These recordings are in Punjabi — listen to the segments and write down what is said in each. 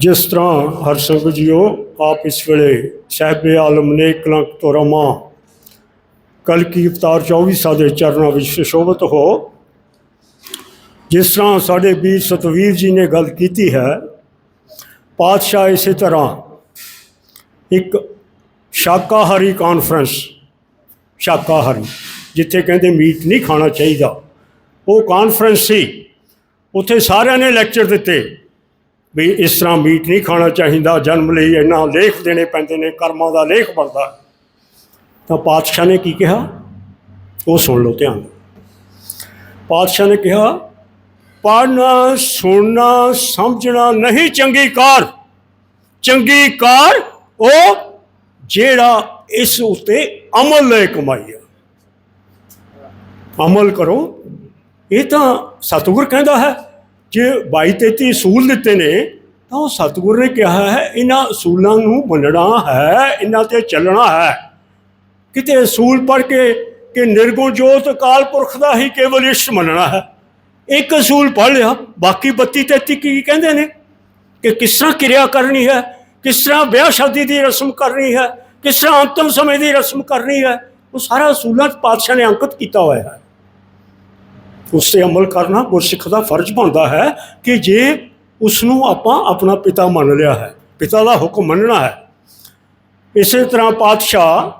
ਜਿਸ ਤਰ੍ਹਾਂ ਹਰ ਸੰਗਤ ਜੀਓ, ਆਪ ਇਸ ਵੇਲੇ ਸਾਹਿਬੇ ਆਲਮ ਨੇ ਕਲੰਕ ਤੋਂ ਰਮਾ ਕਲ ਕੀ ਅਵਤਾਰ 24 ਦੇ ਚਰਨਾਂ ਵਿੱਚ ਸੁਸ਼ੋਭਿਤ ਹੋ। ਜਿਸ ਤਰ੍ਹਾਂ ਸਾਡੇ ਵੀਰ ਸਤਵੀਰ ਜੀ ਨੇ ਗੱਲ ਕੀਤੀ ਹੈ, ਪਾਤਸ਼ਾਹ ਇਸੇ ਤਰ੍ਹਾਂ ਇੱਕ ਸ਼ਾਕਾਹਾਰੀ ਕਾਨਫਰੰਸ ਸ਼ਾਕਾਹਾਰੀ, ਜਿੱਥੇ ਕਹਿੰਦੇ ਮੀਟ ਨਹੀਂ ਖਾਣਾ ਚਾਹੀਦਾ। ਉਹ ਕਾਨਫਰੰਸ ਸੀ। ਉੱਥੇ ਸਾਰਿਆਂ ਨੇ ਲੈਕਚਰ ਦਿੱਤੇ। ਵੀ ਇਸ ਤਰ੍ਹਾਂ ਮੀਟ ਨਹੀਂ ਖਾਣਾ ਚਾਹੀਦਾ, ਜਨਮ ਲਈ ਇਹਨਾਂ ਲੇਖ ਦੇਣੇ ਪੈਂਦੇ ਨੇ, ਕਰਮਾਂ ਦਾ ਲੇਖ ਬਣਦਾ। ਤਾਂ ਪਾਤਸ਼ਾਹ ਨੇ ਕੀ ਕਿਹਾ? ਉਹ ਸੁਣ ਲਓ ਧਿਆਨ ਪਾਤਸ਼ਾਹ ਨੇ ਕਿਹਾ ਪੜ੍ਹਨਾ ਸੁਣਨਾ, ਸਮਝਣਾ ਨਹੀਂ ਚੰਗੀ ਕਾਰ। ਚੰਗੀ ਕਾਰ ਉਹ ਜਿਹੜਾ ਇਸ ਉਤੇ ਅਮਲ ਲੈ ਕਮਾਈ ਆ। ਅਮਲ ਕਰੋ। ਇਹ ਤਾਂ ਸਤਿਗੁਰ ਕਹਿੰਦਾ ਹੈ। ਜੇ 22 33 ਅਸੂਲ ਦਿੱਤੇ ਨੇ, ਤਾਂ ਉਹ ਸਤਿਗੁਰ ਨੇ ਕਿਹਾ ਹੈ, ਇਹਨਾਂ ਅਸੂਲਾਂ ਨੂੰ ਮੰਨਣਾ ਹੈ, ਇਹਨਾਂ ਤੇ ਚੱਲਣਾ ਹੈ। ਕਿਤੇ ਅਸੂਲ ਪੜ੍ਹ ਕੇ ਕਿ ਨਿਰਗੁਣ ਜੋਤ ਅਕਾਲ ਪੁਰਖ ਦਾ ਹੀ ਕੇਵਲ ਇਸ਼ਟ ਮੰਨਣਾ ਹੈ। ਇੱਕ ਅਸੂਲ ਪੜ੍ਹ ਲਿਆ, ਬਾਕੀ 32 33 ਕੀ ਕਹਿੰਦੇ ਨੇ? ਕਿ ਕਿਸ ਤਰ੍ਹਾਂ ਕਿਰਿਆ ਕਰਨੀ ਹੈ, ਕਿਸ ਤਰ੍ਹਾਂ ਵਿਆਹ ਸ਼ਾਦੀ ਦੀ ਰਸਮ ਕਰਨੀ ਹੈ, ਕਿਸ ਤਰ੍ਹਾਂ ਅੰਤਮ ਸਮੇਂ ਦੀ ਰਸਮ ਕਰਨੀ ਹੈ, ਉਹ ਸਾਰਾ ਅਸੂਲਾਂ 'ਚ ਪਾਤਸ਼ਾਹ ਨੇ ਅੰਕਿਤ ਕੀਤਾ ਹੋਇਆ ਹੈ। ਉਸ ਤੇ ਅਮਲ ਕਰਨਾ ਗੁਰਸਿੱਖ ਦਾ ਫਰਜ਼ ਬਣਦਾ ਹੈ ਕਿ ਜੇ ਉਸ ਨੂੰ ਆਪਾਂ ਆਪਣਾ ਪਿਤਾ ਮੰਨ ਲਿਆ ਹੈ, ਪਿਤਾ ਦਾ ਹੁਕਮ ਮੰਨਣਾ ਹੈ। ਇਸੇ ਤਰ੍ਹਾਂ ਪਾਤਸ਼ਾਹ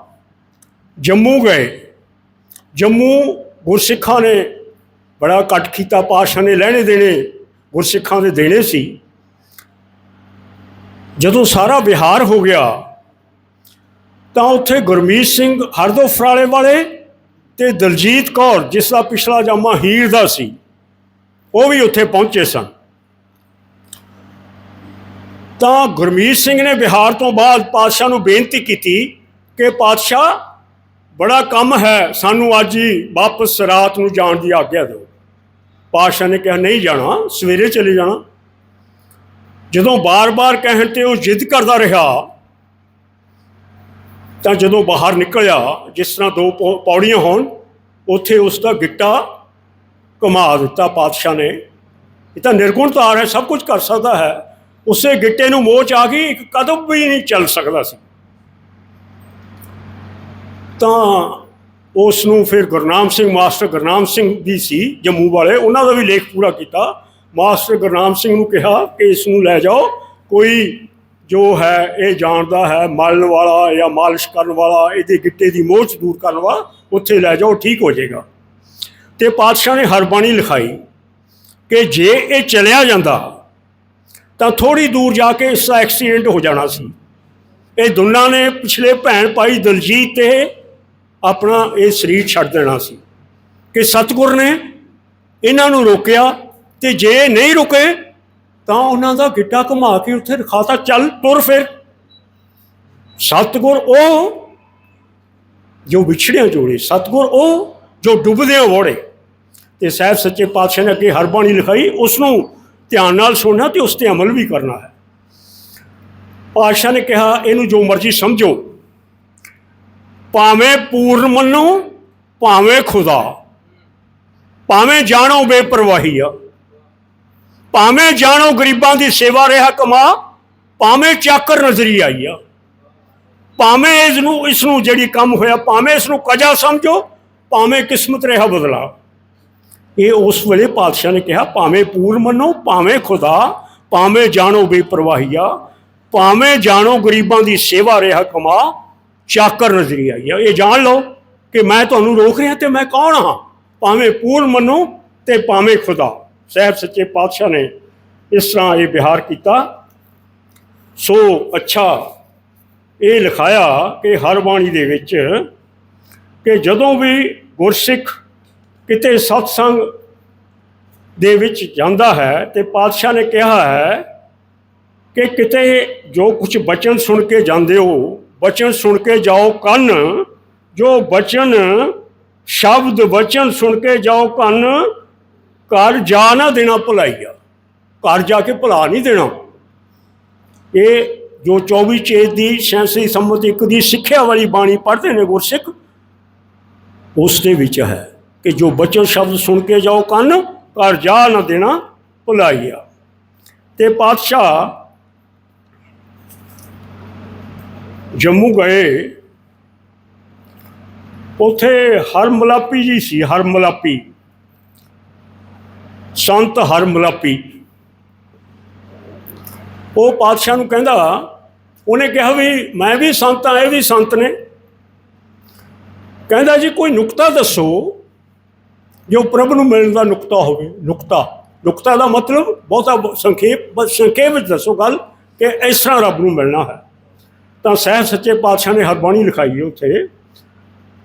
ਜੰਮੂ ਗਏ। ਜੰਮੂ ਗੁਰਸਿੱਖਾਂ ਨੇ ਬੜਾ ਇਕੱਠ ਕੀਤਾ, ਪਾਤਸ਼ਾਹ ਨੇ ਲੈਣੇ ਦੇਣੇ, ਗੁਰਸਿੱਖਾਂ ਦੇ ਦੇਣੇ ਸੀ। ਜਦੋਂ ਸਾਰਾ ਵਿਹਾਰ ਹੋ ਗਿਆ, ਤਾਂ ਉੱਥੇ ਗੁਰਮੀਤ ਸਿੰਘ ਹਰਦੋ ਫਰਾਲੇ ਵਾਲੇ ਤੇ ਦਲਜੀਤ ਕੌਰ, ਜਿਸ ਦਾ ਪਿਛਲਾ ਜਾਮਾ ਹੀਰ ਦਾ ਸੀ, ਉਹ ਵੀ ਉੱਥੇ ਪਹੁੰਚੇ ਸਨ। ਤਾਂ ਗੁਰਮੀਤ ਸਿੰਘ ਨੇ ਬਿਹਾਰ ਤੋਂ ਬਾਅਦ ਪਾਤਸ਼ਾਹ ਨੂੰ ਬੇਨਤੀ ਕੀਤੀ ਕਿ ਪਾਤਸ਼ਾਹ, ਬੜਾ ਕੰਮ ਹੈ, ਸਾਨੂੰ ਅੱਜ ਹੀ ਵਾਪਸ ਰਾਤ ਨੂੰ ਜਾਣ ਦੀ ਆਗਿਆ ਦਿਓ। ਪਾਤਸ਼ਾਹ ਨੇ ਕਿਹਾ, ਨਹੀਂ ਜਾਣਾ, ਸਵੇਰੇ ਚਲੇ ਜਾਣਾ। ਜਦੋਂ ਬਾਰ-ਬਾਰ ਕਹਿਣ ਤੇ ਉਹ ਜਿੱਦ ਕਰਦਾ ਰਿਹਾ ਤਾਂ ਜਦੋਂ ਬਾਹਰ ਨਿਕਲਿਆ, ਜਿਸ ਤਰ੍ਹਾਂ ਦੋ ਪੌ- ਪੌੜੀਆਂ ਹੋਣ, ਉੱਥੇ ਉਸ ਦਾ ਗਿੱਟਾ ਘੁਮਾ ਦਿੱਤਾ ਪਾਤਸ਼ਾਹ ਨੇ। ਇਹ ਤਾਂ ਨਿਰਗੁਣ ਤਾਰ ਹੈ ਸਭ ਕੁਝ ਕਰ ਸਕਦਾ ਹੈ। ਉਸੇ ਗਿੱਟੇ ਨੂੰ ਮੋਚ ਆ ਗਈ, ਇੱਕ ਕਦਮ ਵੀ ਨਹੀਂ ਚੱਲ ਸਕਦਾ ਸੀ। ਤਾਂ ਉਸ ਨੂੰ ਫਿਰ ਗੁਰਨਾਮ ਸਿੰਘ, ਮਾਸਟਰ ਗੁਰਨਾਮ ਸਿੰਘ ਵੀ ਸੀ, ਜੰਮੂ ਵਾਲੇ, ਉਹਨਾਂ ਦਾ ਵੀ ਲੇਖ ਪੂਰਾ ਕੀਤਾ। ਮਾਸਟਰ ਗੁਰਨਾਮ ਸਿੰਘ ਨੂੰ ਕਿਹਾ ਕਿ ਇਸ ਨੂੰ ਲੈ ਜਾਓ, ਕੋਈ ਜੋ ਹੈ, ਇਹ ਜਾਣਦਾ ਹੈ, ਮਲਣ ਵਾਲਾ ਜਾਂ ਮਾਲਿਸ਼ ਕਰਨ ਵਾਲਾ, ਇਹਦੇ ਗਿੱਟੇ ਦੀ ਮੋਚ ਦੂਰ ਕਰਨ ਵਾਲਾ, ਉੱਥੇ ਲੈ ਜਾਓ, ਠੀਕ ਹੋ ਜਾਏਗਾ। ਤੇ ਪਾਤਸ਼ਾਹ ਨੇ ਹਰਬਾਣੀ ਲਿਖਾਈ ਕਿ ਜੇ ਇਹ ਚਲਿਆ ਜਾਂਦਾ, ਤਾਂ ਥੋੜੀ ਦੂਰ ਜਾ ਕੇ ਇਸ ਦਾ ਐਕਸੀਡੈਂਟ ਹੋ ਜਾਣਾ ਸੀ। ਇਹ ਦੋਨਾਂ ਨੇ ਪਿਛਲੇ ਭੈਣ ਭਾਈ ਦਲਜੀਤ ਤੇ ਆਪਣਾ ਇਹ ਸਰੀਰ ਛੱਡ ਦੇਣਾ ਸੀ ਕਿ ਸਤਿਗੁਰ ਨੇ ਇਹਨਾਂ ਨੂੰ ਰੋਕਿਆ ਤੇ ਜੇ ਨਹੀਂ ਰੁਕੇ ਤਾਂ ਉਹਨਾਂ ਦਾ ਗਿੱਟਾ ਘੁਮਾ ਕੇ ਉੱਥੇ ਰਖਾਤਾ, ਚੱਲ ਤੁਰ ਫਿਰ। ਸਤਿਗੁਰ ਉਹ ਜੋ ਵਿਛੜਿਆ ਜੋੜੇ, ਸਤਿਗੁਰ ਉਹ ਜੋ ਡੁੱਬਦੇ ਵੋੜੇ ਤੇ ਸਾਹਿਬ ਸੱਚੇ ਪਾਤਸ਼ਾਹ ਨੇ ਅੱਗੇ ਹਰਬਾਣੀ ਲਿਖਾਈ ਉਸ ਨੂੰ ਧਿਆਨ ਨਾਲ ਸੁਣਨਾ ਤੇ ਉਸ ਤੇ ਅਮਲ ਵੀ ਕਰਨਾ ਹੈ। ਪਾਤਸ਼ਾਹ ਨੇ ਕਿਹਾ, ਇਹਨੂੰ ਜੋ ਮਰਜ਼ੀ ਸਮਝੋ। ਭਾਵੇਂ ਪੂਰਨ ਮੰਨੋ, ਭਾਵੇਂ ਖੁਦਾ। ਭਾਵੇਂ ਜਾਣੋ ਬੇਪਰਵਾਹੀ ਆ। ਭਾਵੇਂ ਜਾਣੋ ਗਰੀਬਾਂ ਦੀ ਸੇਵਾ ਰਿਹਾ ਕਮਾ, ਭਾਵੇਂ ਚਾਕਰ ਨਜ਼ਰੀ ਆਈ ਆ। ਭਾਵੇਂ ਇਸ ਨੂੰ ਇਸ ਨੂੰ ਜਿਹੜੀ ਕੰਮ ਹੋਇਆ, ਭਾਵੇਂ ਇਸ ਨੂੰ ਕਜਾ ਸਮਝੋ, ਭਾਵੇਂ ਕਿਸਮਤ ਰਿਹਾ ਬਦਲਾ। ਇਹ ਉਸ ਵੇਲੇ ਪਾਤਸ਼ਾਹ ਨੇ ਕਿਹਾ, ਭਾਵੇਂ ਪੂਰ ਮੰਨੋ, ਭਾਵੇਂ ਖੁਦਾ, ਭਾਵੇਂ ਜਾਣੋ ਬੇਪਰਵਾਹੀਆ ਭਾਵੇਂ ਜਾਣੋ ਗਰੀਬਾਂ ਦੀ ਸੇਵਾ ਰਿਹਾ ਕਮਾ, ਚਾਕਰ ਨਜ਼ਰੀ ਆਈ ਆ। ਇਹ ਜਾਣ ਲਓ ਕਿ ਮੈਂ ਤੁਹਾਨੂੰ ਰੋਕ ਰਿਹਾ ਤੇ ਮੈਂ ਕੌਣ ਹਾਂ? ਭਾਵੇਂ ਪੂਰਨ ਮੰਨੋ ਤੇ ਭਾਵੇਂ ਖੁਦਾ। ਸਹਿਬ ਸੱਚੇ ਪਾਤਸ਼ਾਹ ਨੇ ਇਸ ਤਰ੍ਹਾਂ ਇਹ ਵਿਹਾਰ ਕੀਤਾ। ਸੋ ਅੱਛਾ, ਇਹ ਲਿਖਾਇਆ ਕਿ ਹਰ ਬਾਣੀ ਦੇ ਵਿੱਚ ਕਿ ਜਦੋਂ ਵੀ ਗੁਰਸਿੱਖ ਕਿਤੇ ਸਤਸੰਗ ਦੇ ਵਿੱਚ ਜਾਂਦਾ ਹੈ ਤੇ ਪਾਤਸ਼ਾਹ ਨੇ ਕਿਹਾ ਹੈ ਕਿ ਕਿਤੇ ਜੋ ਕੁਝ ਬਚਨ ਸੁਣ ਕੇ ਜਾਂਦੇ ਹੋ, ਬਚਨ ਸੁਣ ਕੇ ਜਾਓ ਕੰਨ, ਜੋ ਬਚਨ, ਸ਼ਬਦ ਬਚਨ ਸੁਣ ਕੇ ਜਾਓ ਕੰਨ ਘਰ ਜਾ ਨਾ ਦੇਣਾ ਭੁਲਾਈਆ। ਘਰ ਜਾ ਕੇ ਭੁਲਾ ਨਹੀਂ ਦੇਣਾ। ਇਹ ਜੋ 24 ਚੇਤ ਦੀ ਸੈਂਸੀ ਸੰਮਤ, ਇੱਕ ਦੀ ਸਿੱਖਿਆ ਵਾਲੀ ਬਾਣੀ ਪੜ੍ਹਦੇ ਨੇ ਗੁਰਸਿੱਖ, ਉਸ ਦੇ ਵਿੱਚ ਹੈ ਕਿ ਜੋ ਬਚਨ ਸ਼ਬਦ ਸੁਣ ਕੇ ਜਾਓ ਕੰਨ, ਘਰ ਜਾ ਨਾ ਦੇਣਾ ਭੁਲਾਈਆ। ਤੇ ਪਾਤਸ਼ਾਹ ਜੰਮੂ ਗਏ। ਉਥੇ ਹਰਮਲਾਪੀ ਜੀ ਸੀ, ਹਰਮਲਾਪੀ। ਸੰਤ ਹਰ ਮਲਾਪੀ। ਉਹ ਪਾਤਸ਼ਾਹ ਨੂੰ ਕਹਿੰਦਾ, ਉਹਨੇ ਕਿਹਾ ਵੀ ਮੈਂ ਵੀ ਸੰਤ ਆ ਇਹ ਵੀ ਸੰਤ ਨੇ। ਕਹਿੰਦਾ ਜੀ, ਕੋਈ ਨੁਕਤਾ ਦੱਸੋ, ਜੋ ਪ੍ਰਭੂ ਨੂੰ ਮਿਲਣ ਦਾ ਨੁਕਤਾ ਹੋਵੇ, ਨੁਕਤਾ। ਨੁਕਤਾ ਦਾ ਮਤਲਬ ਬਹੁਤਾ ਸੰਖੇਪ, ਬਸ ਸੰਖੇਪ ਵਿੱਚ ਦੱਸੋ ਗੱਲ ਕਿ ਇਸ ਤਰ੍ਹਾਂ ਰੱਬ ਨੂੰ ਮਿਲਣਾ ਹੈ। ਤਾਂ ਸਹਿਬ ਸੱਚੇ ਪਾਤਸ਼ਾਹ ਨੇ ਹਰਬਾਣੀ ਲਿਖਾਈ ਹੈ ਉੱਥੇ,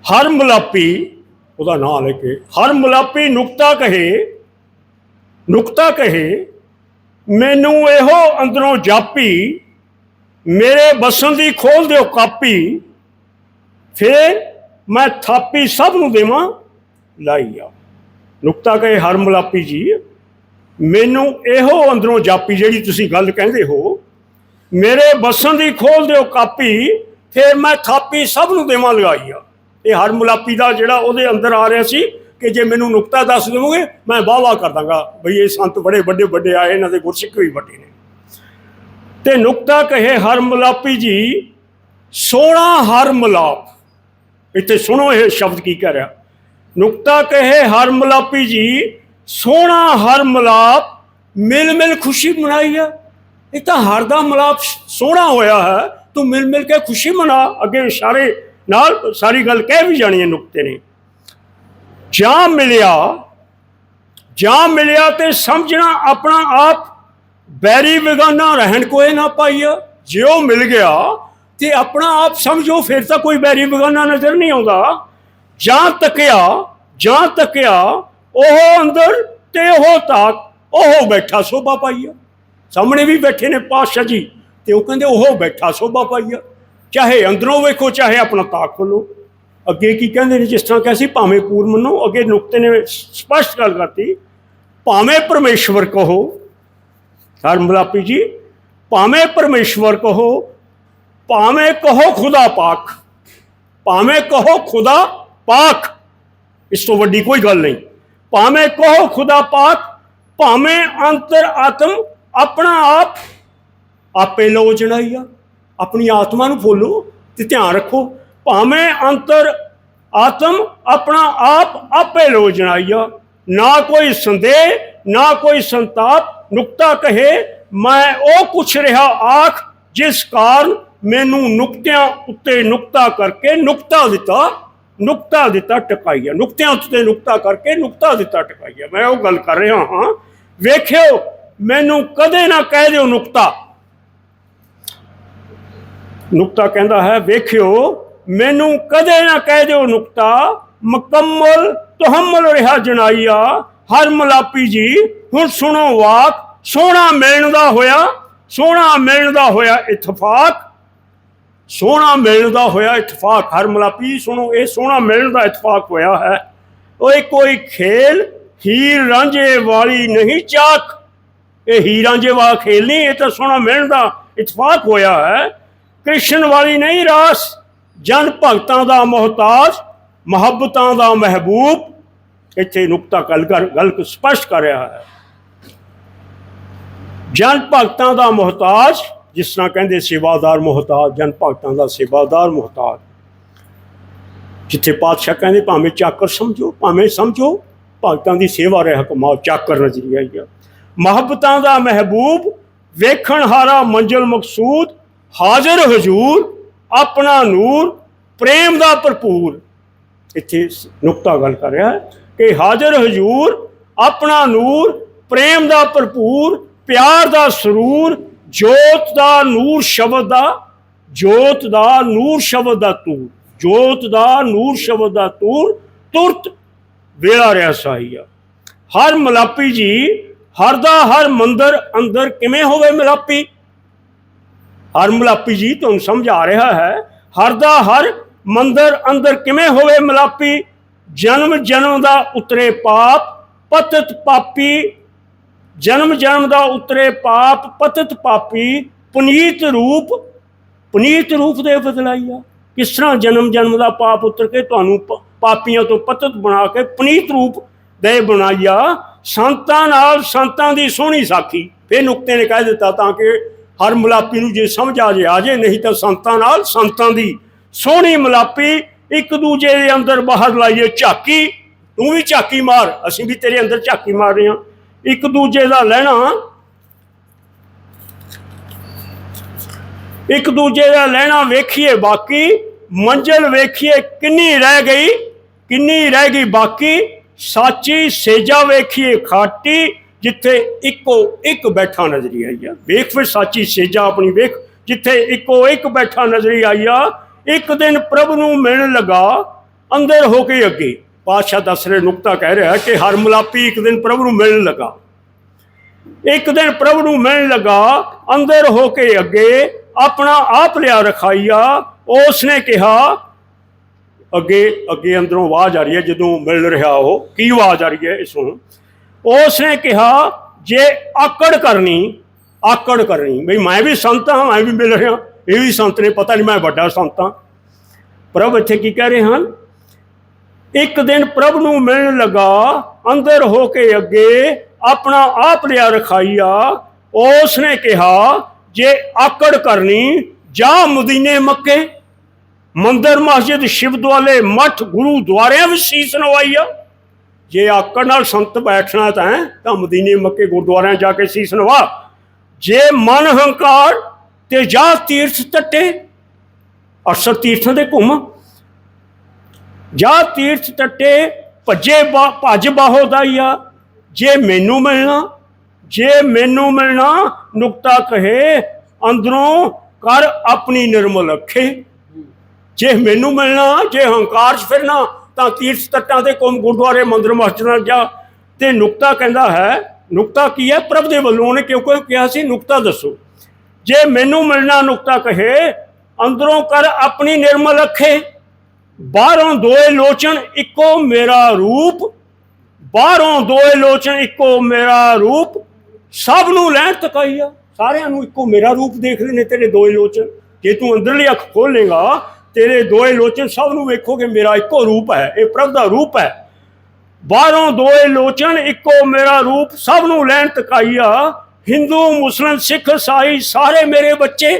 ਹਰ ਮਲਾਪੀ, ਉਹਦਾ ਨਾਮ ਲੈ ਕੇ, ਹਰ ਮਲਾਪੀ ਨੁਕਤਾ ਕਹੇ ਨੁਕਤਾ ਕਹੇ, ਮੈਨੂੰ ਇਹੋ ਅੰਦਰੋਂ ਜਾਪੀ, ਮੇਰੇ ਬਸਣ ਦੀ ਖੋਲ ਦਿਓ ਕਾਪੀ, ਫਿਰ ਮੈਂ ਥਾਪੀ ਸਭ ਨੂੰ ਦੇਵਾਂ, ਲਾਈ ਆ। ਨੁਕਤਾ ਕਹੇ, ਹਰ ਮਲਾਪੀ ਜੀ, ਮੈਨੂੰ ਇਹੋ ਅੰਦਰੋਂ ਜਾਪੀ, ਜਿਹੜੀ ਤੁਸੀਂ ਗੱਲ ਕਹਿੰਦੇ ਹੋ, ਮੇਰੇ ਬਸਣ ਦੀ ਖੋਲ ਦਿਓ ਕਾਪੀ, ਫਿਰ ਮੈਂ ਥਾਪੀ ਸਭ ਨੂੰ ਦੇਵਾਂ ਲਗਾਈ ਆ। ਇਹ ਹਰ ਮੁਲਾਪੀ ਦਾ ਜਿਹੜਾ ਉਹਦੇ ਅੰਦਰ ਆ ਰਿਹਾ ਸੀ ਕਿ ਜੇ ਮੈਨੂੰ ਨੁਕਤਾ ਦੱਸ ਦੇਵੋਗੇ, ਮੈਂ ਵਾਹ ਕਰ ਦਾਂਗਾ। ਬਈ ਇਹ ਸੰਤ ਬੜੇ ਵੱਡੇ ਵੱਡੇ ਆਏ, ਇਹਨਾਂ ਦੇ ਗੁਰਸਿੱਖ ਵੀ ਵੱਡੇ ਨੇ। ਤੇ ਨੁਕਤਾ ਕਹੇ ਹਰ ਮੁਲਾਪੀ ਜੀ, ਸੋਹਣਾ ਹਰ ਮਲਾਪ। ਇੱਥੇ ਸੁਣੋ ਇਹ ਸ਼ਬਦ ਕੀ ਕਹਿ ਰਿਹਾ। ਨੁਕਤਾ ਕਹੇ ਹਰ ਮਲਾਪੀ ਜੀ, ਸੋਹਣਾ ਹਰ ਮਲਾਪ, ਮਿਲ ਮਿਲ ਖੁਸ਼ੀ ਮਨਾਈ ਆ। ਇਹ ਤਾਂ ਹਰ ਦਾ ਮਲਾਪ ਸੋਹਣਾ ਹੋਇਆ ਹੈ, ਤੂੰ ਮਿਲ ਮਿਲ ਕੇ ਖੁਸ਼ੀ ਮਨਾ। ਅੱਗੇ ਇਸ਼ਾਰੇ ਨਾਲ ਸਾਰੀ ਗੱਲ ਕਹਿ ਵੀ ਜਾਣੀ ਹੈ ਨੁਕਤੇ ਨੇ। ਜਾਂ ਮਿਲਿਆ ਜਾਂ ਮਿਲਿਆ ਤੇ ਸਮਝਣਾ ਆਪਣਾ ਆਪ ਬੈਰੀ ਵਿਗਾਨਾ ਰਹਿਣ ਕੋਈ ਨਾ ਪਾਈਆ ਉਹ ਮਿਲ ਗਿਆ ਤੇ ਆਪਣਾ ਆਪ ਸਮਝੋ, ਫਿਰ ਤਾਂ ਕੋਈ ਬੈਰੀ ਵਿਗਾਨਾ ਨਜ਼ਰ ਨਹੀਂ ਆਉਂਦਾ। ਜਾਂ ਤੱਕਿਆ ਜਾਂ ਤੱਕਿਆ, ਉਹ ਅੰਦਰ ਤੇ ਉਹ ਤਾਕ, ਉਹ ਬੈਠਾ ਸੋਭਾ ਪਾਈਆ ਸਾਹਮਣੇ ਵੀ ਬੈਠੇ ਨੇ ਪਾਤਸ਼ਾਹ ਜੀ, ਤੇ ਉਹ ਕਹਿੰਦੇ ਉਹ ਬੈਠਾ ਸੋਭਾ ਪਾਈਆ ਚਾਹੇ ਅੰਦਰੋਂ ਵੇਖੋ, ਚਾਹੇ ਆਪਣਾ ਤਾਕ ਖੋਲੋ। ਅੱਗੇ ਕੀ ਕਹਿੰਦੇ ਨੇ, ਜਿਸ ਤਰ੍ਹਾਂ ਕਿਹਾ ਸੀ, ਭਾਵੇਂ ਪੂਰਮ ਨੂੰ ਅੱਗੇ ਨੁਕਤੇ ਨੇ ਸਪਸ਼ਟ ਗੱਲ ਕਰਤੀ, ਭਾਵੇਂ ਪਰਮੇਸ਼ਵਰ ਕਹੋ, ਹਰ ਮਲਾਪੀ ਜੀ, ਭਾਵੇਂ ਪਰਮੇਸ਼ਵਰ ਕਹੋ, ਭਾਵੇਂ ਕਹੋ ਖੁਦਾ ਪਾਕ, ਭਾਵੇਂ ਕਹੋ ਖੁਦਾ ਪਾਕ, ਇਸ ਤੋਂ ਵੱਡੀ ਕੋਈ ਗੱਲ ਨਹੀਂ। ਭਾਵੇਂ ਕਹੋ ਖੁਦਾ ਪਾਕ, ਭਾਵੇਂ ਅੰਤਰ ਆਤਮ ਆਪਣਾ ਆਪ, ਆਪੇ ਲੋ ਜਣਾਈਆ ਆਪਣੀ ਆਤਮਾ ਨੂੰ ਫੋਲੋ ਤੇ ਧਿਆਨ ਰੱਖੋ। ਭਾਵੇਂ ਅੰਤਰ ਆਤਮ ਆਪਣਾ ਆਪ ਆਪੇ ਲੋ ਜਣਾਈਆ ਨਾ ਕੋਈ ਸੰਦੇਹ, ਨਾ ਕੋਈ ਸੰਤਾਪ, ਨੁਕਤਾ ਕਹੇ, ਮੈਂ ਉਹ ਕੁਛ ਰਿਹਾ ਆਖ ਜਿਸ ਕਾਰਨ ਮੈਨੂੰ ਨੁਕਤਿਆਂ ਉੱਤੇ ਨੁਕਤਾ ਕਰਕੇ ਨੁਕਤਾ ਦਿੱਤਾ ਨੁਕਤਾ ਦਿੱਤਾ ਟਕਾਈਆ, ਨੁਕਤਿਆਂ ਉੱਤੇ ਨੁਕਤਾ ਕਰਕੇ ਨੁਕਤਾ ਦਿੱਤਾ ਟਕਾਈਆ। ਮੈਂ ਉਹ ਗੱਲ ਕਰ ਰਿਹਾ ਹਾਂ, ਵੇਖਿਓ, ਮੈਨੂੰ ਕਦੇ ਨਾ ਕਹਿ ਦਿਓ ਨੁਕਤਾ। ਨੁਕਤਾ ਕਹਿੰਦਾ ਹੈ, ਵੇਖਿਓ ਮੈਨੂੰ ਕਦੇ ਨਾ ਕਹਿ ਦਿਓ ਨੁਕਤਾ। ਮੁਕੰਮਲ ਤੁਹਮਲ ਰਿਹਾ ਜਨਾਈਆ। ਹਰ ਮਲਾਪੀ ਜੀ, ਹੁਣ ਸੁਣੋ ਵਾਕ। ਸੋਹਣਾ ਮਿਲਣ ਦਾ ਹੋਇਆ, ਸੋਹਣਾ ਮਿਲਣ ਦਾ ਹੋਇਆ ਇਤਫਾਕ। ਸੋਹਣਾ ਮਿਲਣ ਦਾ ਹੋਇਆ ਇਤਫਾਕ। ਹਰ ਮਲਾਪੀ, ਸੁਣੋ, ਇਹ ਸੋਹਣਾ ਮਿਲਣ ਦਾ ਇਤਫਾਕ ਹੋਇਆ ਹੈ। ਓਏ ਕੋਈ ਖੇਲ ਹੀਰ ਰਾਂਝੇ ਵਾਲੀ ਨਹੀਂ ਚਾਕ। ਇਹ ਹੀਰ ਰਾਂਝੇ ਵਾਲਾ ਖੇਲ ਨਹੀਂ, ਇਹ ਤਾਂ ਸੋਹਣਾ ਮਿਲਣ ਦਾ ਇਤਫਾਕ ਹੋਇਆ ਹੈ। ਕ੍ਰਿਸ਼ਨ ਵਾਲੀ ਨਹੀਂ ਰਾਸ। ਜਨ ਭਗਤਾਂ ਦਾ ਮੁਹਤਾਜ, ਮੁਹੱਬਤਾਂ ਦਾ ਮਹਿਬੂਬ, ਇੱਥੇ ਨੁਕਤਾ ਗੱਲ ਕਰ, ਗੱਲ ਸਪਸ਼ਟ ਕਰ ਰਿਹਾ ਹੈ। ਜਨ ਭਗਤਾਂ ਦਾ ਮੁਹਤਾਜ, ਜਿਸ ਤਰ੍ਹਾਂ ਕਹਿੰਦੇ ਸੇਵਾਦਾਰ ਮੁਹਤਾਜ, ਜਨ ਭਗਤਾਂ ਦਾ ਸੇਵਾਦਾਰ ਮੁਹਤਾਜ। ਜਿੱਥੇ ਪਾਤਸ਼ਾਹ ਕਹਿੰਦੇ ਭਾਵੇਂ ਚਾਕਰ ਸਮਝੋ, ਭਾਵੇਂ ਸਮਝੋ, ਭਗਤਾਂ ਦੀ ਸੇਵਾ ਰਹਿ ਕਮਾਓ ਚਾਕਰ ਨਜ਼ਰੀਆ ਹੀ ਆ। ਮੁਹੱਬਤਾਂ ਦਾ ਮਹਿਬੂਬ, ਵੇਖਣ ਹਾਰਾ ਮੰਜ਼ਲ ਮਕਸੂਦ, ਹਾਜ਼ਰ ਹਜੂਰ ਆਪਣਾ ਨੂਰ, ਪ੍ਰੇਮ ਦਾ ਭਰਪੂਰ। ਇੱਥੇ ਨੁਕਤਾ ਗੱਲ ਕਰ ਰਿਹਾ ਕਿ ਹਾਜ਼ਰ ਹਜੂਰ, ਆਪਣਾ ਨੂਰ, ਪ੍ਰੇਮ ਦਾ ਭਰਪੂਰ, ਪਿਆਰ ਦਾ ਸਰੂਰ, ਜੋਤ ਦਾ ਨੂਰ ਸ਼ਬਦ ਦਾ, ਜੋਤ ਦਾ ਨੂਰ ਸ਼ਬਦ ਦਾ ਤੂਰ। ਜੋਤ ਦਾ ਨੂਰ ਸ਼ਬਦ ਦਾ ਤੂਰ ਤੁਰਤ ਵੇਲਾ ਰਿਆ ਸਾਈਆ। ਹਰ ਮਲਾਪੀ ਜੀ, ਹਰ ਦਾ ਹਰ ਮੰਦਰ ਅੰਦਰ ਕਿਵੇਂ ਹੋਵੇ ਮਲਾਪੀ? ਹਰ ਮਲਾਪੀ ਜੀ ਤੁਹਾਨੂੰ ਸਮਝ ਆ ਰਿਹਾ ਹੈ। ਹਰ ਦਾ ਹਰ, ਮੰਦਰ ਅੰਦਰ ਕਿਵੇਂ ਹੋਵੇ ਮਲਾਪੀ, ਜਨਮ ਜਨਮ ਦਾ ਉਤਰੇ ਪਾਪ, ਪਤਿਤ ਪਾਪੀ, ਜਨਮ ਜਨਮ ਦਾ ਉਤਰੇ ਪਾਪ, ਪਤਿਤ ਪਾਪੀ, ਪੁਨੀਤ ਰੂਪ ਪੁਨੀਤ ਰੂਪ ਦੇ ਬਦਲਾਈਆ। ਕਿਸ ਤਰ੍ਹਾਂ ਜਨਮ ਜਨਮ ਦਾ ਪਾਪ ਉਤਰ ਕੇ ਤੁਹਾਨੂੰ ਪਾਪੀਆਂ ਤੋਂ ਪਤਤ ਬਣਾ ਕੇ ਪੁਨੀਤ ਰੂਪ ਦੇ ਬਣਾਈਆ। ਸੰਤਾਂ ਨਾਲ ਸੰਤਾਂ ਦੀ ਸੋਹਣੀ ਸਾਖੀ। ਫਿਰ ਨੁਕਤੇ ਨੇ ਕਹਿ ਦਿੱਤਾ ਤਾਂ ਕਿ ਹਰ ਮਲਾਪੀ ਨੂੰ ਜੇ ਸਮਝ ਆ ਜੇ ਆ ਜੇ, ਨਹੀਂ ਤਾਂ ਸੰਤਾਂ ਨਾਲ ਸੰਤਾਂ ਦੀ ਸੋਹਣੀ ਮਲਾਪੀ ਇੱਕ ਦੂਜੇ ਦੇ ਅੰਦਰ ਬਾਹਰ ਲਾਈਏ ਝਾਕੀ, ਤੂੰ ਵੀ ਝਾਕੀ ਮਾਰ, ਅਸੀਂ ਵੀ ਤੇਰੇ ਅੰਦਰ ਝਾਕੀ ਮਾਰ ਰਹੇ ਹਾਂ। ਇੱਕ ਦੂਜੇ ਦਾ ਲੈਣਾ, ਇੱਕ ਦੂਜੇ ਦਾ ਲੈਣਾ ਵੇਖੀਏ ਬਾਕੀ, ਮੰਜ਼ਲ ਵੇਖੀਏ ਕਿੰਨੀ ਰਹਿ ਗਈ, ਕਿੰਨੀ ਰਹਿ ਗਈ ਬਾਕੀ, ਸਾਚੀ ਸੇਜਾ ਵੇਖੀਏ ਖਾਟੀ ਜਿੱਥੇ ਇੱਕੋ ਇੱਕ ਬੈਠਾ ਨਜ਼ਰੀ ਆਈ ਵੇਖ ਫਿਰ ਸਾਚੀ ਸੇਜਾ ਆਪਣੀ ਵੇਖ, ਜਿੱਥੇ ਇੱਕੋ ਇੱਕ ਬੈਠਾ ਨਜ਼ਰੀ ਆਈਆ ਇੱਕ ਦਿਨ ਪ੍ਰਭ ਨੂੰ ਮਿਲਣ ਲਗਾ, ਅੰਦਰ ਹੋ ਕੇ ਅੱਗੇ। ਪਾਤਸ਼ਾਹ ਦੱਸ ਰਹੇ ਨੁਕਤਾ ਕਹਿ ਰਿਹਾ ਕਿ ਹਰ ਮਲਾਪੀ ਇੱਕ ਦਿਨ ਪ੍ਰਭ ਨੂੰ ਮਿਲਣ ਲਗਾ। ਇੱਕ ਦਿਨ ਪ੍ਰਭ ਨੂੰ ਮਿਲਣ ਲਗਾ, ਅੰਦਰ ਹੋ ਕੇ ਅੱਗੇ, ਆਪਣਾ ਆਪ ਲਿਆ ਰਖਾਈਆ। ਉਸ ਨੇ ਕਿਹਾ, ਅੱਗੇ ਅੱਗੇ ਅੰਦਰੋਂ ਆਵਾਜ਼ ਆ ਰਹੀ ਹੈ, ਜਦੋਂ ਮਿਲ ਰਿਹਾ ਉਹ। ਕੀ ਆਵਾਜ਼ ਆ ਰਹੀ ਹੈ ਇਸ ਨੂੰ? ਉਸ ਨੇ ਕਿਹਾ, ਜੇ ਆਕੜ ਕਰਨੀ ਆਕੜ ਕਰਨੀ। ਬਈ ਮੈਂ ਵੀ ਸੰਤ ਹਾਂ, ਮੈਂ ਵੀ ਮਿਲ ਰਿਹਾ। ਇਹ ਵੀ ਸੰਤ ਨੇ, ਪਤਾ ਨਹੀਂ ਮੈਂ ਵੱਡਾ ਸੰਤ ਹਾਂ। ਪ੍ਰਭ ਇੱਥੇ ਕੀ ਕਹਿ ਰਹੇ ਹਨ? ਇੱਕ ਦਿਨ ਪ੍ਰਭ ਨੂੰ ਮਿਲਣ ਲੱਗਾ, ਅੰਦਰ ਹੋ ਕੇ ਅੱਗੇ ਆਪਣਾ ਆਪ ਲਿਆ ਰਖਾਈਆ। ਉਸ ਨੇ ਕਿਹਾ, ਜੇ ਆਕੜ ਕਰਨੀ, ਜਾ ਮਦੀਨੇ ਮੱਕੇ। ਮੰਦਰ ਮਸਜਿਦ ਸ਼ਿਵ ਦੁਆਲੇ ਮਠ, ਗੁਰੂ ਦੁਆਰਿਆਂ ਵਿੱਚ ਸੀਸ ਨਵਾਈਆ। ਜੇ ਆਕੜ ਨਾਲ ਸੰਤ ਬੈਠਣਾ ਤਾਂ ਤਾਂ ਮਦੀਨੇ ਮੱਕੇ ਗੁਰਦੁਆਰਿਆਂ ਜਾ ਕੇ ਸੀਸ ਨਵਾ। ਜੇ ਮਨ ਹੰਕਾਰ ਤੇ ਜਾ ਤੀਰਥ ਟੱਟੇ ਅਕਸਰ ਤੀਰਥਾਂ ਦੇ ਘੁੰਮ। ਜਾ ਤੀਰਥ ਟੱਟੇ ਭੱਜੇ ਬਾ- ਭੱਜ ਬਾਹੋ ਦਾਈਆ। ਜੇ ਮੈਨੂੰ ਮਿਲਣਾ, ਜੇ ਮੈਨੂੰ ਮਿਲਣਾ, ਨੁਕਤਾ ਕਹੇ, ਅੰਦਰੋਂ ਕਰ ਆਪਣੀ ਨਿਰਮਲ ਅੱਖੇ। ਜੇ ਮੈਨੂੰ ਮਿਲਣਾ, ਜੇ ਹੰਕਾਰ 'ਚ ਫਿਰਨਾ ਤਾਂ ਤੀਰਥ ਤੱਟਾਂ ਤੇ ਘੁੰਮ ਗੁਰਦੁਆਰੇ, ਮੰਦਰ ਮਸਜਿਦਾਂ ਜਾ ਤੇ ਨੁਕਤਾ ਕਹਿੰਦਾ ਹੈ, ਨੁਕਤਾ ਕੀ ਹੈ? ਪ੍ਰਭ ਦੇ ਵੱਲੋਂ ਉਹਨੇ ਕਿਉਂਕਿ ਕਿਹਾ ਸੀ? ਨੁਕਤਾ ਦੱਸੋ। ਜੇ ਮੈਨੂੰ ਮਿਲਣਾ ਨੁਕਤਾ ਕਹੇ, ਅੰਦਰੋਂ ਕਰ ਆਪਣੀ ਨਿਰਮਲ ਰੱਖੇ ਬਾਹਰੋਂ ਦੋਏ ਲੋਚਨ, ਇੱਕੋ ਮੇਰਾ ਰੂਪ, ਬਾਹਰੋਂ ਦੋਏ ਲੋਚਨ, ਇੱਕੋ ਮੇਰਾ ਰੂਪ, ਸਭ ਨੂੰ ਲੈਣ ਤਕਾਈਆ ਸਾਰਿਆਂ ਨੂੰ ਇੱਕੋ ਮੇਰਾ ਰੂਪ ਦੇਖਦੇ ਨੇ ਤੇਰੇ ਦੋਏ ਲੋਚਨ। ਜੇ ਤੂੰ ਅੰਦਰਲੀ ਅੱਖ ਖੋਲੇਗਾ ਤੇਰੇ ਦੋਏ ਲੋਚਨ ਸਭ ਨੂੰ ਵੇਖੋਗੇ, ਮੇਰਾ ਇੱਕੋ ਰੂਪ ਹੈ, ਇਹ ਪ੍ਰਭ ਦਾ ਰੂਪ ਹੈ। ਬਾਹਰੋਂ ਦੋਏ ਲੋਚਨ ਇੱਕੋ ਮੇਰਾ ਰੂਪ, ਸਭ ਨੂੰ ਲੈਣ ਤਕਾਈਆ ਹਿੰਦੂ, ਮੁਸਲਮਾਨ, ਸਿੱਖ ਈਸਾਈ ਸਾਰੇ ਮੇਰੇ ਬੱਚੇ,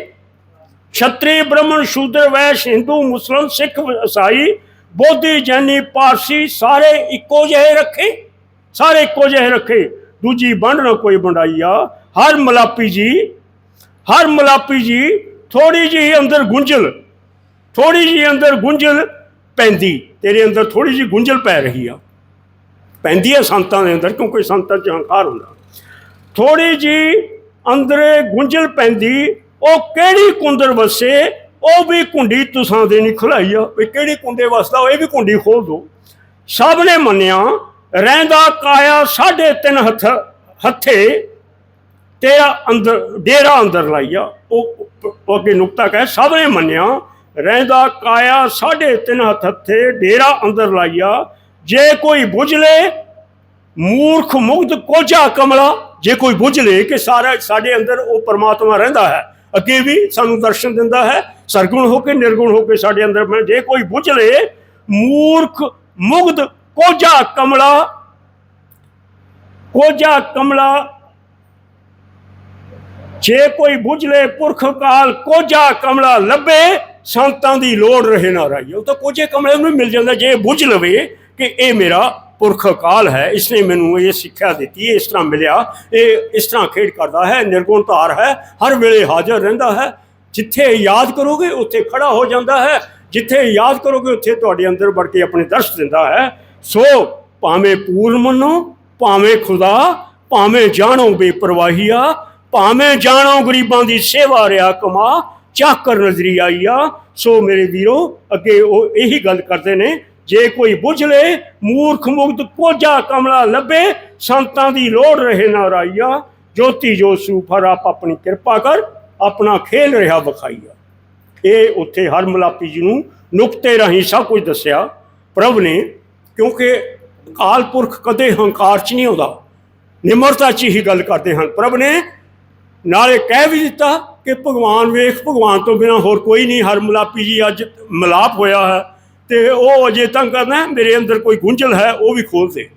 ਛਤਰੀ, ਬ੍ਰਾਹਮਣ, ਸ਼ੂਦਰ, ਵੈਸ਼, ਹਿੰਦੂ, ਮੁਸਲਮਾਨ, ਸਿੱਖ ਈਸਾਈ ਬੋਧੀ, ਜੈਨੀ, ਪਾਰਸੀ, ਸਾਰੇ ਇੱਕੋ ਜਿਹੇ ਰੱਖੇ, ਸਾਰੇ ਇੱਕੋ ਜਿਹੇ ਰੱਖੇ। ਦੂਜੀ ਵੰਡ ਨਾ ਕੋਈ ਵੰਡਾਈਆ। ਹਰ ਮਲਾਪੀ ਜੀ, ਹਰ ਮਲਾਪੀ ਜੀ ਥੋੜੀ ਜਿਹੀ ਅੰਦਰ ਗੁੰਝਲ ਥੋੜੀ ਜਿਹੀ ਅੰਦਰ ਗੁੰਝਲ ਪੈਂਦੀ, ਤੇਰੇ ਅੰਦਰ ਥੋੜੀ ਜਿਹੀ ਗੁੰਝਲ ਪੈ ਰਹੀ ਆ। ਪੈਂਦੀ ਹੈ ਸੰਤਾਂ ਦੇ ਅੰਦਰ, ਕਿਉਂਕਿ ਸੰਤਾਂ 'ਚ ਹੰਕਾਰ ਹੁੰਦਾ। ਥੋੜੀ ਜੀ ਅੰਦਰੇ ਗੁੰਝਲ ਪੈਂਦੀ, ਉਹ ਕਿਹੜੀ ਕੁੰਦਰ ਵਸੇ, ਉਹ ਵੀ ਕੁੰਡੀ ਤੁਸਾਂ ਦੇ ਨਹੀਂ ਖੁਲਾਈ ਆ। ਵੀ ਕਿਹੜੀ ਕੁੰਡੇ ਵਸਦਾ, ਉਹ ਇਹ ਵੀ ਕੁੰਡੀ ਖੋਲ ਦੋ। ਸਭ ਨੇ ਮੰਨਿਆ, ਰਹਿੰਦਾ ਕਾਇਆ ਸਾਢੇ ਤਿੰਨ ਹੱਥ, ਹੱਥੇ, ਤੇਰਾ ਅੰਦਰ, ਡੇਰਾ ਅੰਦਰ ਲਾਈਆ ਉਹ ਉਹ ਅੱਗੇ ਨੁਕਤਾ ਕਹੇ, ਸਭ ਨੇ ਮੰਨਿਆ ਰਹਿੰਦਾ ਕਾਇਆ ਸਾਢੇ ਤਿੰਨ ਹੱਥ ਹੱਥੇ ਡੇਰਾ ਅੰਦਰ ਲਾਇਆ ਜੇ ਕੋਈ ਬੁਝ ਲੇ, ਮੂਰਖ ਮੁਗਧ ਕੋਝਾ ਕਮਲਾ। ਜੇ ਕੋਈ ਬੁਝ ਲੇ ਕਿ ਸਾਰਾ ਸਾਡੇ ਅੰਦਰ ਉਹ ਪਰਮਾਤਮਾ ਰਹਿੰਦਾ ਹੈ, ਅੱਗੇ ਵੀ ਸਾਨੂੰ ਦਰਸ਼ਨ ਦਿੰਦਾ ਹੈ, ਸਰਗੁਣ ਹੋ ਕੇ ਨਿਰਗੁਣ ਹੋ ਕੇ ਸਾਡੇ ਅੰਦਰ ਮੈਂ ਜੇ ਕੋਈ ਬੁਝ ਲੇ, ਮੂਰਖ ਮੁਗਧ ਕੋਝਾ ਕਮਲਾ। ਕੋਝਾ ਕਮਲਾ। ਜੇ ਕੋਈ ਬੁਝ ਲੇ ਪੁਰਖ ਕਾਲ ਕੋਝਾ ਕਮਲਾ ਲੱਭੇ ਸੰਤਾਂ ਦੀ ਲੋੜ ਰਹੇ ਨਾ ਰਹੀ ਉਹ ਤਾਂ ਕੋਝੇ ਕਮਲੇ ਨੂੰ ਹੀ ਮਿਲ ਜਾਂਦਾ, ਜੇ ਬੁੱਝ ਲਵੇ ਕਿ ਇਹ ਮੇਰਾ ਪੁਰਖ ਕਾਲ ਹੈ ਇਸਨੇ ਮੈਨੂੰ ਇਹ ਸਿੱਖਿਆ ਦਿੱਤੀ ਇਸ ਤਰ੍ਹਾਂ ਮਿਲਿਆ, ਇਹ ਇਸ ਤਰ੍ਹਾਂ ਖੇਡ ਕਰਦਾ ਹੈ, ਨਿਰਗੁਣ ਧਾਰ ਹੈ, ਹਰ ਵੇਲੇ ਹਾਜ਼ਰ ਰਹਿੰਦਾ ਹੈ। ਜਿੱਥੇ ਯਾਦ ਕਰੋਗੇ, ਉੱਥੇ ਖੜਾ ਹੋ ਜਾਂਦਾ ਹੈ। ਜਿੱਥੇ ਯਾਦ ਕਰੋਗੇ, ਉੱਥੇ ਤੁਹਾਡੇ ਅੰਦਰ ਵੜ ਕੇ ਆਪਣੇ ਦਰਸ ਦਿੰਦਾ ਹੈ। ਸੋ ਭਾਵੇਂ ਪੂਰਨ ਮੰਨੋ, ਭਾਵੇਂ ਖੁਦਾ, ਭਾਵੇਂ ਜਾਣੋ ਬੇਪਰਵਾਹੀਆ, ਭਾਵੇਂ ਜਾਣੋ ਗਰੀਬਾਂ ਦੀ ਸੇਵਾ ਰਿਆ ਕਮਾ ਚਾਕਰ ਨਜ਼ਰੀ ਆਈ ਆ। ਸੋ ਮੇਰੇ ਵੀਰੋ, ਅੱਗੇ ਉਹ ਇਹੀ ਗੱਲ ਕਰਦੇ ਨੇ, ਜੇ ਕੋਈ ਬੁਝ ਲੇ, ਮੂਰਖ ਮੁਗਧ ਕੋਝਾ ਕਮਲਾ ਲੱਭੇ, ਸੰਤਾਂ ਦੀ ਲੋੜ ਰਹੇ ਨਾ ਰਾਈਆ। ਜੋਤੀ ਜੋ ਸੂਫਰ ਆਪ ਆਪਣੀ ਕਿਰਪਾ ਕਰ, ਆਪਣਾ ਖੇਲ ਰਿਹਾ ਵਿਖਾਈਆ। ਇਹ ਉੱਥੇ ਹਰ ਮਲਾਪੀ ਜੀ ਨੂੰ ਨੁਕਤੇ ਰਾਹੀਂ ਸਭ ਕੁਝ ਦੱਸਿਆ। ਪ੍ਰਭ ਨੇ, ਕਿਉਂਕਿ ਅਕਾਲ ਪੁਰਖ ਕਦੇ ਹੰਕਾਰ ਚ ਨਹੀਂ ਆਉਂਦਾ। ਨਿਮਰਤਾ ਚ ਹੀ ਗੱਲ ਕਰਦੇ ਹਨ। ਪ੍ਰਭ ਨੇ ਨਾਲੇ ਕਹਿ ਵੀ ਦਿੱਤਾ ਕਿ ਭਗਵਾਨ ਵੇਖ, ਭਗਵਾਨ ਤੋਂ ਬਿਨਾ ਹੋਰ ਕੋਈ ਨਹੀਂ, ਹਰ ਮਲਾਪੀ ਜੀ ਅੱਜ ਮਲਾਪ ਹੋਇਆ ਹੈ ਤੇ ਉਹ ਅਜੇ ਤੰਗ ਕਹਿੰਦਾ ਮੇਰੇ ਅੰਦਰ ਕੋਈ ਗੁੰਝਲ ਹੈ, ਉਹ ਵੀ ਖੋਲ ਦੇ।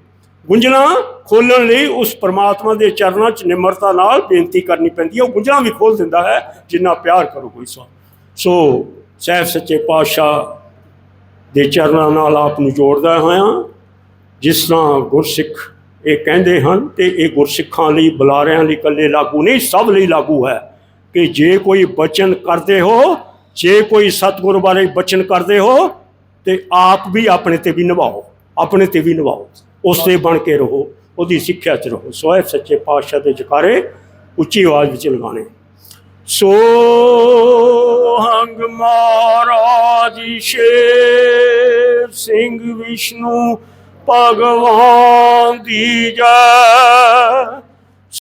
ਗੁੰਝਲਾਂ ਖੋਲਣ ਲਈ ਉਸ ਪ੍ਰਮਾਤਮਾ ਦੇ ਚਰਨਾਂ 'ਚ ਨਿਮਰਤਾ ਨਾਲ ਬੇਨਤੀ ਕਰਨੀ ਪੈਂਦੀ ਹੈ, ਉਹ ਗੁੰਝਲਾਂ ਵੀ ਖੋਲ ਦਿੰਦਾ ਹੈ, ਜਿੰਨਾ ਪਿਆਰ ਕਰੋ ਕੋਈ ਸੋ ਸੋ, ਸਹਿਬ ਸੱਚੇ ਪਾਤਸ਼ਾਹ ਦੇ ਚਰਨਾਂ ਨਾਲ ਆਪ ਨੂੰ ਜੋੜਦਾ ਹੋਇਆ, ਜਿਸ ਤਰ੍ਹਾਂ ਗੁਰਸਿੱਖ ਇਹ ਕਹਿੰਦੇ ਹਨ ਤੇ ਇਹ ਗੁਰਸਿੱਖਾਂ ਲਈ, ਬੁਲਾਰਿਆਂ ਲਈ ਇਕੱਲੇ ਲਾਗੂ ਨਹੀਂ, ਸਭ ਲਈ ਲਾਗੂ ਹੈ। ਕਿ ਜੇ ਕੋਈ ਬਚਨ ਕਰਦੇ ਹੋ, ਜੇ ਕੋਈ ਸਤਿਗੁਰ ਬਾਰੇ ਬਚਨ ਕਰਦੇ ਹੋ, ਤੇ ਆਪ ਵੀ ਆਪਣੇ ਤੇ ਵੀ ਨਿਭਾਓ, ਆਪਣੇ ਤੇ ਵੀ ਨਿਭਾਓ, ਉਸ ਤੇ ਬਣ ਕੇ ਰਹੋ, ਉਹਦੀ ਸਿੱਖਿਆ 'ਚ ਰਹੋ। ਸੋਏ ਸੱਚੇ ਪਾਤਸ਼ਾਹ ਦੇ ਜਕਾਰੇ ਉੱਚੀ ਆਵਾਜ਼ ਵਿੱਚ ਲਗਾਣੇ ਸੋ ਹੰਗ ਮਹਾਰਾਜ ਸ਼ੇਰ ਸਿੰਘ ਵਿਸ਼ਨੂੰ ਭਗਵਾਨ ਦੀ ਜੈ।